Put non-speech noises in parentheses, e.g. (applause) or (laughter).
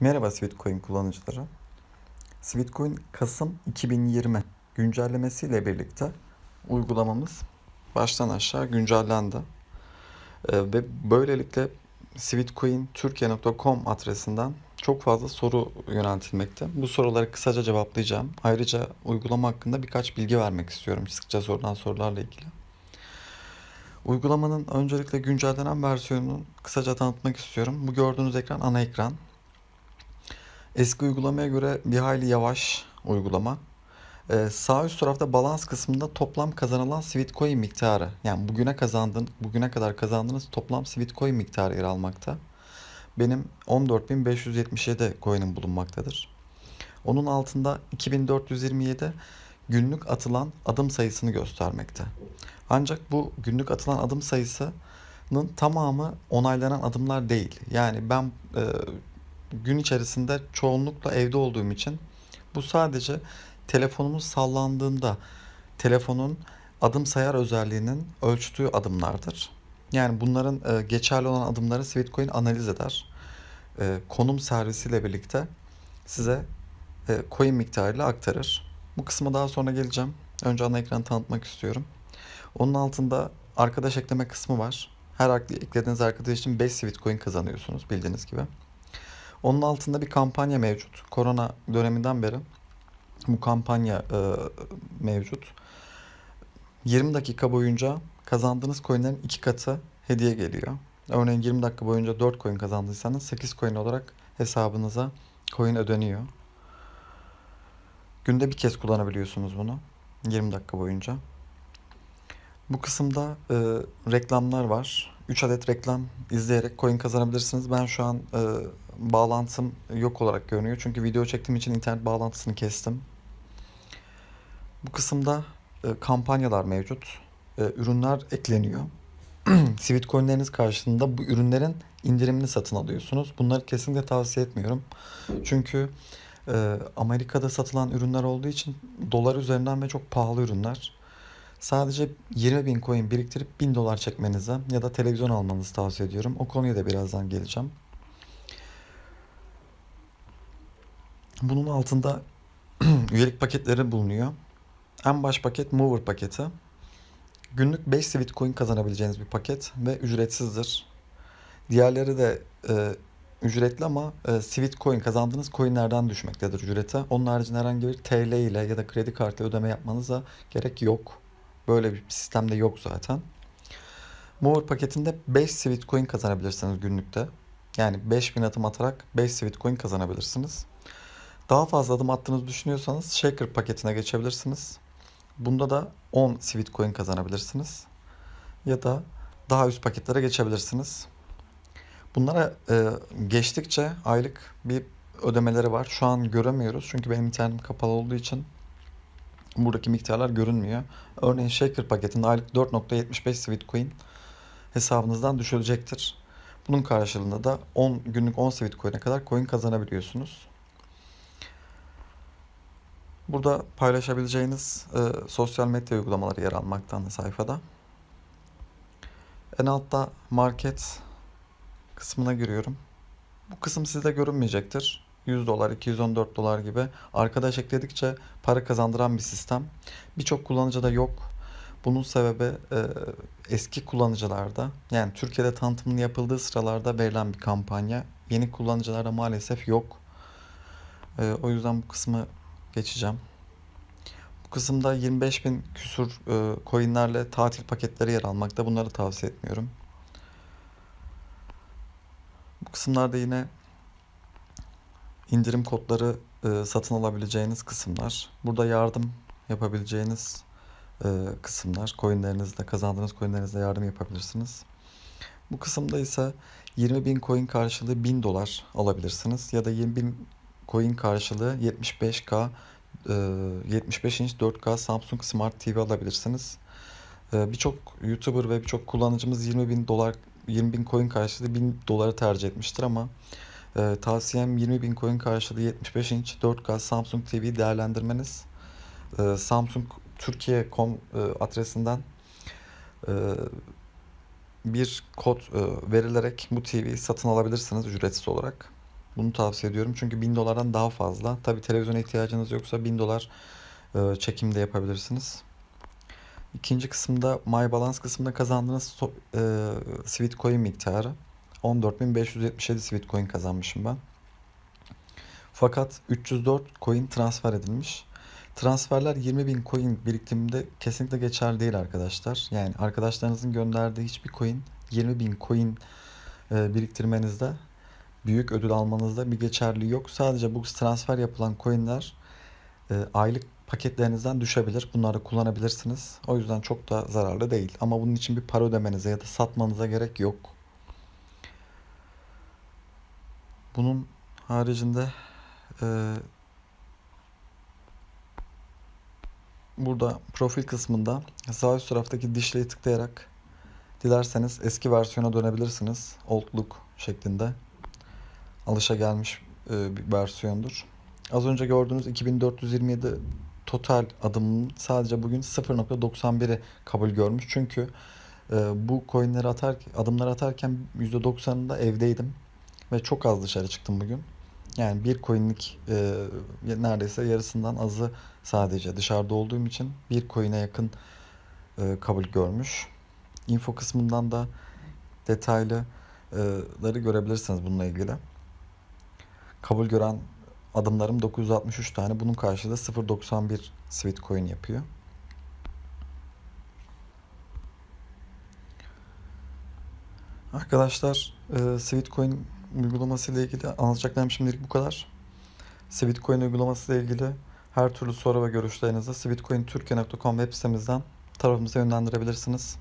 Merhaba Sweetcoin kullanıcıları. Sweetcoin Kasım 2020 güncellemesiyle birlikte uygulamamız baştan aşağı güncellendi. Ee, ve böylelikle sweetcointürkiye.com adresinden çok fazla soru yöneltilmekte. Bu soruları kısaca cevaplayacağım. Ayrıca uygulama hakkında birkaç bilgi vermek istiyorum sıkça sorulan sorularla ilgili. Uygulamanın öncelikle güncellenen versiyonunu kısaca tanıtmak istiyorum. Bu gördüğünüz ekran ana ekran. Eski uygulamaya göre bir hayli yavaş uygulama. Ee, sağ üst tarafta balans kısmında toplam kazanılan Sweetcoin miktarı yani bugüne kazandığın bugüne kadar kazandığınız toplam Sweetcoin miktarı yer almakta. Benim 14.577 coin'im bulunmaktadır. Onun altında 2427 günlük atılan adım sayısını göstermekte. Ancak bu günlük atılan adım sayısının tamamı onaylanan adımlar değil. Yani ben e, gün içerisinde çoğunlukla evde olduğum için bu sadece telefonumuz sallandığında telefonun adım sayar özelliğinin ölçtüğü adımlardır. Yani bunların e, geçerli olan adımları Sweetcoin analiz eder. E, konum servisiyle birlikte size e, coin miktarıyla aktarır. Bu kısma daha sonra geleceğim. Önce ana ekranı tanıtmak istiyorum. Onun altında arkadaş ekleme kısmı var. Her eklediğiniz arkadaş için 5 Sweetcoin kazanıyorsunuz bildiğiniz gibi. Onun altında bir kampanya mevcut. Korona döneminden beri bu kampanya e, mevcut. 20 dakika boyunca kazandığınız coinlerin iki katı hediye geliyor. Örneğin 20 dakika boyunca 4 coin kazandıysanız 8 coin olarak hesabınıza coin ödeniyor. Günde bir kez kullanabiliyorsunuz bunu. 20 dakika boyunca. Bu kısımda e, reklamlar var. 3 adet reklam izleyerek coin kazanabilirsiniz. Ben şu an e, bağlantım yok olarak görünüyor. Çünkü video çektiğim için internet bağlantısını kestim. Bu kısımda e, kampanyalar mevcut. E, ürünler ekleniyor. (clears throat) Sweet coinleriniz karşılığında bu ürünlerin indirimini satın alıyorsunuz. Bunları kesinlikle tavsiye etmiyorum. Çünkü e, Amerika'da satılan ürünler olduğu için dolar üzerinden ve çok pahalı ürünler. Sadece 20 bin coin biriktirip 1000 dolar çekmenize ya da televizyon almanızı tavsiye ediyorum. O konuya da birazdan geleceğim. Bunun altında (clears throat) üyelik paketleri bulunuyor. En baş paket Mover paketi. Günlük 5 Sweet Coin kazanabileceğiniz bir paket ve ücretsizdir. Diğerleri de e, ücretli ama e, Sweet Coin kazandığınız coinlerden düşmektedir ücrete. Onun haricinde herhangi bir TL ile ya da kredi kartı ödeme yapmanıza gerek yok. Böyle bir sistemde yok zaten. Mover paketinde 5 Sweet Coin kazanabilirsiniz günlükte. Yani 5000 adım atarak 5 Sweet Coin kazanabilirsiniz. Daha fazla adım attığınızı düşünüyorsanız Shaker paketine geçebilirsiniz. Bunda da 10 Sweet Coin kazanabilirsiniz. Ya da daha üst paketlere geçebilirsiniz. Bunlara e, geçtikçe aylık bir ödemeleri var. Şu an göremiyoruz çünkü benim internetim kapalı olduğu için buradaki miktarlar görünmüyor. Örneğin Shaker paketinde aylık 4.75 Sweet Coin hesabınızdan düşülecektir. Bunun karşılığında da 10 günlük 10 Sweet Coin'e kadar coin kazanabiliyorsunuz. Burada paylaşabileceğiniz e, sosyal medya uygulamaları yer almaktan sayfada. En altta market kısmına giriyorum. Bu kısım sizde görünmeyecektir. 100 dolar, 214 dolar gibi arkadaş ekledikçe para kazandıran bir sistem. Birçok kullanıcıda yok. Bunun sebebi e, eski kullanıcılarda yani Türkiye'de tanıtımının yapıldığı sıralarda verilen bir kampanya. Yeni kullanıcılarda maalesef yok. E, o yüzden bu kısmı geçeceğim. Bu kısımda 25 bin küsur e, coinlerle tatil paketleri yer almakta. Bunları tavsiye etmiyorum. Bu kısımlarda yine indirim kodları e, satın alabileceğiniz kısımlar. Burada yardım yapabileceğiniz e, kısımlar. Coinlerinizle, kazandığınız coinlerinizle yardım yapabilirsiniz. Bu kısımda ise 20 bin coin karşılığı 1000 dolar alabilirsiniz. Ya da 20 bin coin karşılığı 75k 75 inç 4K Samsung Smart TV alabilirsiniz. E, birçok YouTuber ve birçok kullanıcımız 20 bin dolar 20 bin coin karşılığı 1000 doları tercih etmiştir ama e, tavsiyem 20 bin coin karşılığı 75 inç 4K Samsung TV değerlendirmeniz. E, Samsung Türkiye.com e, adresinden e, bir kod e, verilerek bu TV'yi satın alabilirsiniz ücretsiz olarak. Bunu tavsiye ediyorum. Çünkü 1000 dolardan daha fazla. Tabii televizyona ihtiyacınız yoksa 1000 dolar e, çekim de yapabilirsiniz. İkinci kısımda My Balance kısmında kazandığınız so- e, Sweet Coin miktarı. 14.577 Sweet Coin kazanmışım ben. Fakat 304 coin transfer edilmiş. Transferler 20.000 coin biriktiminde kesinlikle geçerli değil arkadaşlar. Yani arkadaşlarınızın gönderdiği hiçbir coin 20.000 coin e, biriktirmenizde büyük ödül almanızda bir geçerli yok. Sadece bu transfer yapılan coinler e, aylık paketlerinizden düşebilir. Bunları kullanabilirsiniz. O yüzden çok da zararlı değil. Ama bunun için bir para ödemenize ya da satmanıza gerek yok. Bunun haricinde e, burada profil kısmında sağ üst taraftaki dişliği tıklayarak dilerseniz eski versiyona dönebilirsiniz. Old look şeklinde. Alışagelmiş e, bir versiyondur. Az önce gördüğünüz 2427 total adımın sadece bugün 0.91'i kabul görmüş. Çünkü e, bu coinleri atar, adımları atarken %90'ında evdeydim ve çok az dışarı çıktım bugün. Yani bir coinlik e, neredeyse yarısından azı sadece dışarıda olduğum için bir coin'e yakın e, kabul görmüş. Info kısmından da detaylıları görebilirsiniz bununla ilgili. Kabul gören adımlarım 963 tane. Bunun karşılığı 0.91 Sweet Coin yapıyor. Arkadaşlar e, Sweet Coin uygulaması ile ilgili anlatacaklarım şimdilik bu kadar. Sweet Coin uygulaması ile ilgili her türlü soru ve görüşlerinizi sweetcointürkiye.com web sitemizden tarafımıza yönlendirebilirsiniz.